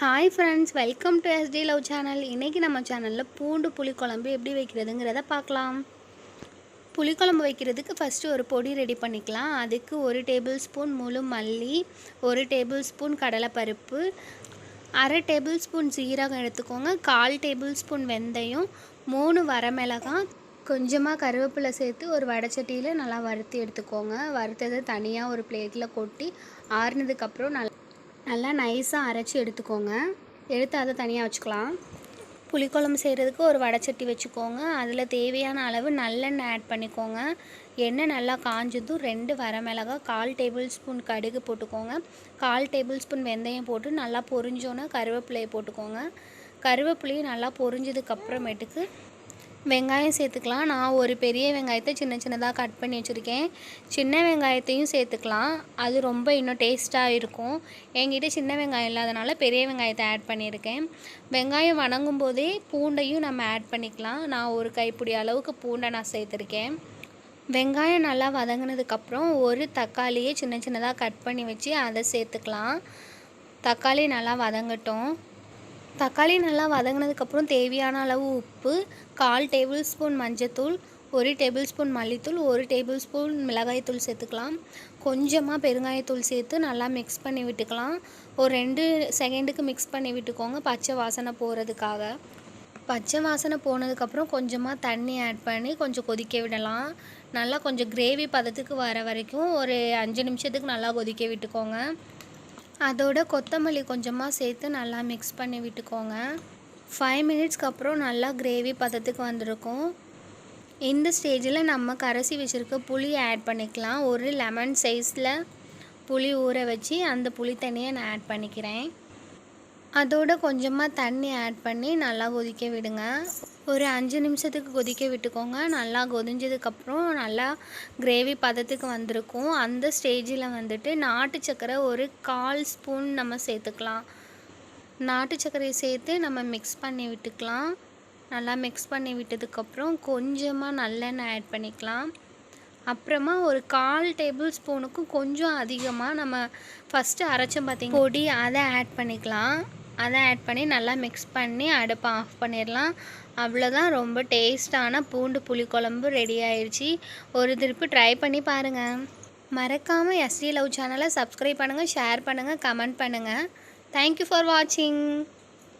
Hi friends welcome to ST love channel இன்றைக்கி நம்ம சேனலில் பூண்டு புளிக்குழம்பு எப்படி வைக்கிறதுங்கிறத பார்க்கலாம். புளிக்குழம்பு வைக்கிறதுக்கு ஃபஸ்ட்டு ஒரு பொடி ரெடி பண்ணிக்கலாம். அதுக்கு ஒரு டேபிள் ஸ்பூன் முழு மல்லி ஒரு டேபிள் ஸ்பூன் கடலைப்பருப்பு அரை டேபிள் ஸ்பூன் சீரகம் எடுத்துக்கோங்க கால் டேபிள் ஸ்பூன் வெந்தயம் மூணு வரமிளகாய் கொஞ்சமாக கருவேப்பிலை சேர்த்து ஒரு வடச்சட்டியில் நல்லா வறுத்து எடுத்துக்கோங்க. வறுத்ததை தனியாக ஒரு பிளேட்டில் கொட்டி ஆறுனதுக்கப்புறம் நல்லா நல்லா நைஸாக அரைச்சி எடுத்துக்கோங்க. எடுத்து அதை தனியாக வச்சுக்கலாம். புளிக்குழம்பு செய்கிறதுக்கு ஒரு வடைச்சட்டி வச்சுக்கோங்க. அதில் தேவையான அளவு நல்லெண்ணெய் ஆட் பண்ணிக்கோங்க. எண்ணெய் நல்லா காஞ்சதும் ரெண்டு வரமிளகாய் கால் டேபிள் ஸ்பூன் கடுகு போட்டுக்கோங்க. கால் டேபிள் ஸ்பூன் வெந்தயம் போட்டு நல்லா பொரிஞ்சோன்னே கருவேப்பிலையை போட்டுக்கோங்க. கருவேப்பிலையும் நல்லா பொரிஞ்சதுக்கப்புறமேட்டுக்கு வெங்காயம் சேர்த்துக்கலாம். நான் ஒரு பெரிய வெங்காயத்தை சின்ன சின்னதாக கட் பண்ணி வச்சுருக்கேன். சின்ன வெங்காயத்தையும் சேர்த்துக்கலாம். அது ரொம்ப இன்னும் டேஸ்ட்டாக இருக்கும். என்கிட்ட சின்ன வெங்காயம் இல்லாதனால பெரிய வெங்காயத்தை ஆட் பண்ணியிருக்கேன். வெங்காயம் வணங்கும் போதே பூண்டையும் நம்ம ஆட் பண்ணிக்கலாம். நான் ஒரு கைப்பிடி அளவுக்கு பூண்டை நான் சேர்த்துருக்கேன். வெங்காயம் நல்லா வதங்கினதுக்கப்புறம் ஒரு தக்காளியை சின்ன சின்னதாக கட் பண்ணி வச்சு அதை சேர்த்துக்கலாம். தக்காளி நல்லா வதங்கட்டும். தக்காளி நல்லா வதங்கினதுக்கப்புறம் தேவையான அளவு உப்பு கால் டேபிள் ஸ்பூன் மஞ்சத்தூள் ஒரு டேபிள் ஸ்பூன் மல்லித்தூள் ஒரு டேபிள் ஸ்பூன் மிளகாய்த்தூள் சேர்த்துக்கலாம். கொஞ்சமாக பெருங்காயத்தூள் சேர்த்து நல்லா மிக்ஸ் பண்ணி விட்டுக்கலாம். ஒரு ரெண்டு செகண்டுக்கு மிக்ஸ் பண்ணி விட்டுக்கோங்க பச்சை வாசனை போகிறதுக்காக பச்சை வாசனை போனதுக்கப்புறம் கொஞ்சமாக தண்ணி ஆட் பண்ணி கொஞ்சம் கொதிக்க விடலாம். நல்லா கொஞ்சம் கிரேவி பதத்துக்கு வர வரைக்கும் ஒரு அஞ்சு நிமிஷத்துக்கு நல்லா கொதிக்க விட்டுக்கோங்க. அதோட கொத்தமல்லி கொஞ்சமாக சேர்த்து நல்லா மிக்ஸ் பண்ணி விட்டுக்கோங்க. ஃபைவ் மினிட்ஸ்க்கு அப்புறம் நல்லா கிரேவி பதத்துக்கு வந்திருக்கும். இந்த ஸ்டேஜில் நம்ம கரைசி வச்சுருக்க புளி ஆட் பண்ணிக்கலாம். ஒரு லெமன் சைஸில் புளி ஊற வச்சு அந்த புளி தண்ணியை நான் ஆட் பண்ணிக்கிறேன். அதோட கொஞ்சமாக தண்ணி ஆட் பண்ணி நல்லா கொதிக்க விடுங்க. ஒரு அஞ்சு நிமிஷத்துக்கு கொதிக்க விட்டுக்கோங்க. நல்லா கொதிஞ்சதுக்கப்புறம் நல்லா கிரேவி பதத்துக்கு வந்திருக்கும். அந்த ஸ்டேஜில் வந்துட்டு நாட்டு சக்கரை ஒரு கால் ஸ்பூன் நம்ம சேர்த்துக்கலாம். நாட்டு சர்க்கரையை சேர்த்து நம்ம மிக்ஸ் பண்ணி விட்டுக்கலாம். நல்லா மிக்ஸ் பண்ணி விட்டதுக்கப்புறம் கொஞ்சமாக நல்லெண்ணெய் ஆட் பண்ணிக்கலாம். அப்புறமா ஒரு கால் டேபிள் ஸ்பூனுக்கும் கொஞ்சம் அதிகமாக நம்ம ஃபஸ்ட்டு அரைச்சோம் பார்த்திங்க பொடி அதை ஆட் பண்ணிக்கலாம். அதை ஆட் பண்ணி நல்லா மிக்ஸ் பண்ணி அடுப்பை ஆஃப் பண்ணிடலாம். அவ்வளோதான் ரொம்ப டேஸ்டான பூண்டு புளிக்குழம்பு ரெடி ஆயிடுச்சு ஒரு திருப்பி ட்ரை பண்ணி பாருங்கள் மறக்காமல் எஸ்டி லவ் சேனலை சப்ஸ்கிரைப் பண்ணுங்கள் ஷேர் பண்ணுங்கள் கமெண்ட் பண்ணுங்கள் தேங்க்யூ ஃபார் வாட்சிங்